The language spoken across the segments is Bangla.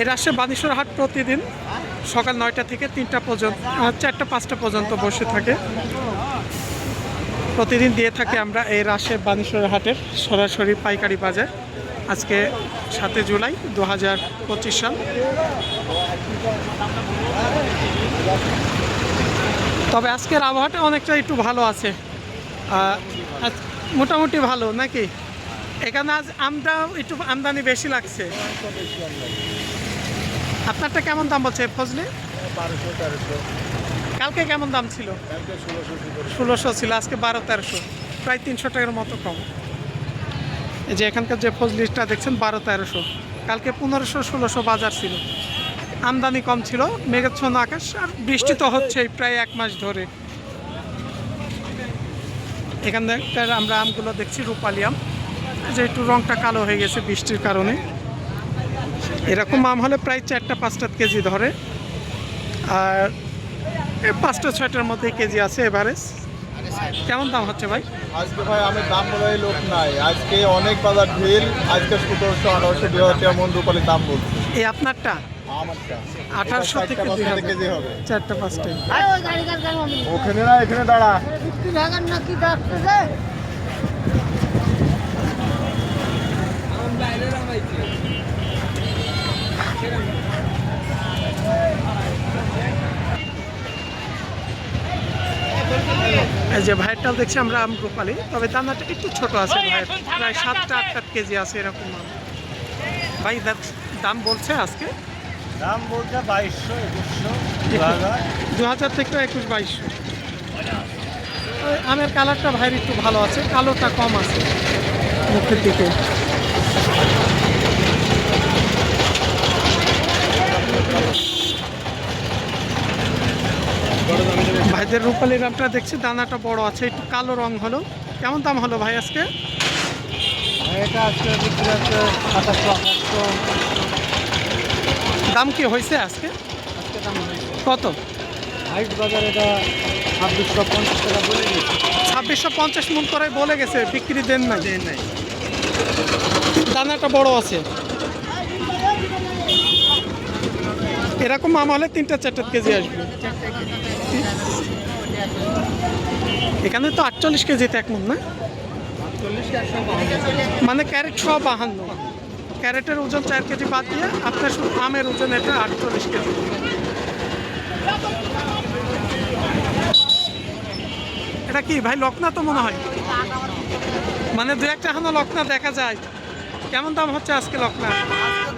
এর আসে বানেশ্বর হাট প্রতিদিন সকাল নয়টা থেকে তিনটা পর্যন্ত চারটা, পাঁচটা পর্যন্ত বসে থাকে। প্রতিদিন দিয়ে থাকি আমরা এই রাশে বানেশ্বর হাটের সরাসরি পাইকারি বাজার। আজকে সাতই জুলাই দু হাজার পঁচিশ সাল। তবে আজকের আবহাওয়াটা অনেকটা একটু ভালো আছে। মোটামুটি ভালো, নাকি? এখানে আজ আমটা একটু আমদানি বেশি লাগছে। আপনারটা কেমন দাম বলছে ফজলি? বারোশো তেরোশো। কালকে কেমন দাম ছিল? ষোলোশো ছিল আজকে বারো তেরোশো। প্রায় তিনশো টাকার মতো কম। এই যে এখানকার যে ফজলিটা দেখছেন বারো তেরোশো। কালকে পনেরোশো ষোলোশো বাজার ছিল। আমদানি কম ছিল মেঘাচ্ছন্ন আকাশ আর বৃষ্টি তো হচ্ছেই প্রায় এক মাস ধরে। এখানকার আমরা আমগুলো দেখছি রূপালি আম। যে একটু রংটা কালো হয়ে গেছে বৃষ্টির কারণে। এরকম আম হলে প্রায় চারটা পাঁচটা কেজি ধরে। আর পাঁচটা ছয়টার মধ্যে কেজি আছে এভারেজ। কেমন দাম হচ্ছে ভাই? আজকে ভাই আমি দাম বলাই লোক নাই। আজকে অনেক বাজার ঢিল আজকে সতেরোশো আঠারোশো দুই হাজার মন রূপালি দাম বলছে। এই আপনারটা? আমারটা আঠারোশো থেকে পাঁচটা কেজি হবে। চারটা পাঁচটায় ওখানে না এখানে দাঁড়া। যে ভাইয়েরটাও দেখছি আমরা আম রূপালি তবে দানাটা একটু ছোট আছে ভাইয়ের প্রায় সাতটা আটটা কেজি আছে এরকম আম। ভাই দাম বলছে আজকে? দাম বলছে বাইশশো একুশশো দু হাজার। থেকে একুশ বাইশশো। আমের কালারটা ভাইয়ের একটু ভালো আছে কালোটা কম আছে। মুখের দিকে। ভাইদের রূপালির আমটা দেখছি দানাটা বড় আছে একটু কালো রং হলো। কেমন দাম হলো ভাই আজকে? এটা আজকে বিক্রি হচ্ছে সাতাশশো আঠাশশো। দাম কি হয়েছে আজকে? আজকে দাম কত? হাইট বাজার এটা ছাব্বিশশো পঞ্চাশ টাকা বলে দিয়েছে। ছাব্বিশশো পঞ্চাশ মন করে বলে গেছে বিক্রি দেন না নাই। দানাটা বড় আছে। এরকম আম হলে তিনটা চারটা কেজি আসবে। এখানে তো আটচল্লিশ কেজিতে এক মন না? মানে ক্যারেট সহ বাহান্ন। ক্যারেটের ওজন চার কেজি বাদ দিয়ে আপনার শুধু আমের ওজন এটা আটচল্লিশ কেজি। এটা কি ভাই লকনা তো মনে হয়? মানে দু একটা এখনও লকনা দেখা যায়। কেমন দাম হচ্ছে আজকে লকনা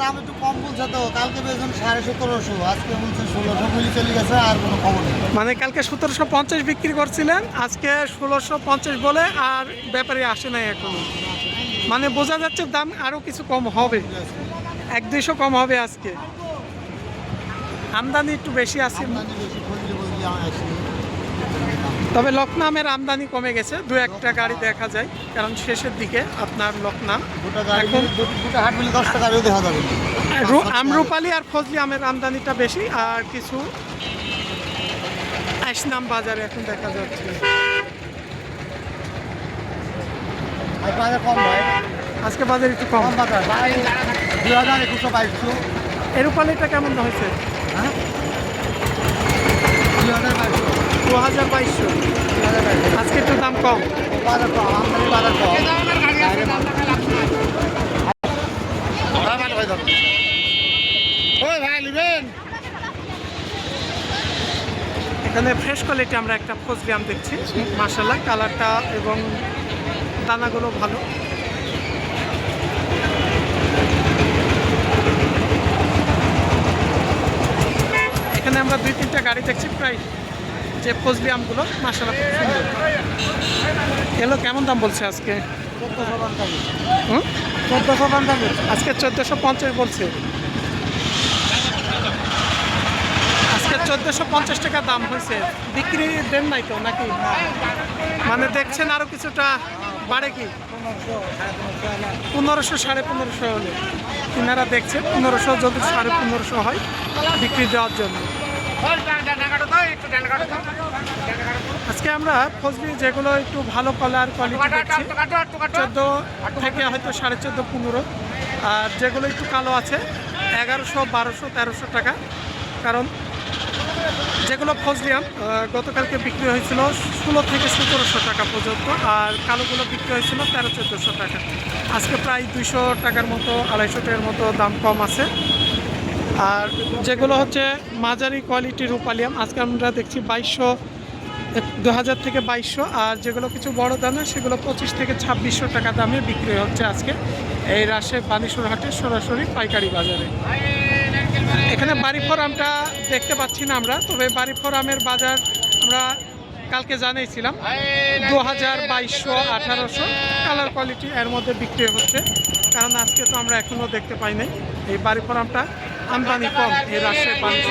দাম একটু কম বলছে তো কালকে বেজন সাড়ে সতেরোশো আজকে বলছে ষোলোশো মিলি চলে গেছে আর কোনো খবর নেই। মানে কালকে সতেরোশো পঞ্চাশ বিক্রি করছিলেন আজকে ষোলোশো পঞ্চাশ বলে আর ব্যাপারে আসে নাই এখন। মানে বোঝা যাচ্ছে দাম আরও কিছু কম হবে এক দুইশো কম হবে আজকে। আমদানি একটু বেশি আছে। তবে লকনামের আমদানি কমে গেছে। দু একটা গাড়ি দেখা যায় কারণ শেষের দিকে আপনার লকনাম। এখন- দু- আমরুপালি আর ফজলি আমের আমদানিটা বেশি আর কিছু আইসনাম বাজারে এখন দেখা যাচ্ছে। আজকে বাজার একটু কম। বাজার। ভাই দুই হাজার একুশশো বাইশশো এর রূপালিটা কেমন হয়েছে? হ্যাঁ দুই হাজার বাইশশো দু আজকে একটু দাম কম। এখানে ফ্রেশ কোয়ালিটি আমরা একটা ফজলি আম দেখছি। মার্শাল্লাহ কালারটা এবং দানাগুলো ভালো। এখানে আমরা দুই তিনটা গাড়ি দেখছি, প্রায় যে ফজলি আমগুলো মার্শাল্লাহ খুব সুন্দর। কেমন দাম বলছে আজকে? চোদ্দশো পঞ্চাশ আজকে চোদ্দোশো পঞ্চাশ বলছে। আজকে চোদ্দোশো পঞ্চাশ টাকা দাম হয়েছে। বিক্রি দেন নাই তো নাকি? মানে দেখছেন আরও কিছুটা বাড়ে কি? পনেরোশো সাড়ে পনেরোশো হলে। কিনারা দেখছে পনেরোশো, যদি সাড়ে পনেরোশো হয় বিক্রি দেওয়ার জন্য। আজকে আমরা ফজলি যেগুলো একটু ভালো কালার কোয়ালিটি দেখছি, চোদ্দ থেকে হয়তো সাড়ে চোদ্দ, পনেরো। আর যেগুলো একটু কালো আছে, এগারোশো, বারোশো, তেরোশো টাকা। কারণ যেগুলো ফজলিয়াম গতকালকে বিক্রি হয়েছিল ষোলো থেকে সতেরোশো টাকা পর্যন্ত, আর কালোগুলো বিক্রি হয়েছিল তেরো, চোদ্দোশো টাকা। আজকে প্রায় দুইশো টাকার মতো, আড়াইশো টাকার মতো দাম কম আছে। আর যেগুলো হচ্ছে মাঝারি কোয়ালিটির রূপালিয়াম, আজকে আমরা দেখছি বাইশশো দু হাজার থেকে বাইশশো, আর যেগুলো কিছু বড় দানা সেগুলো পঁচিশ থেকে ছাব্বিশশো টাকা দামে বিক্রি হচ্ছে আজকে এই রাজশাহী বানেশ্বর হাটে সরাসরি পাইকারি বাজারে। এখানে বাড়ি ফোরামটা দেখতে পাচ্ছি না আমরা, তবে বাড়ি ফোরামের বাজার আমরা কালকে জানিয়েছিলাম দু হাজার বাইশশো আঠারোশো, কালার কোয়ালিটি এর মধ্যে বিক্রি হচ্ছে, কারণ আজকে তো আমরা এখনও দেখতে পাই নাই। এই বাড়ি ফোরামটা আমদানি কম এই রাজশাহী বাণিজ্য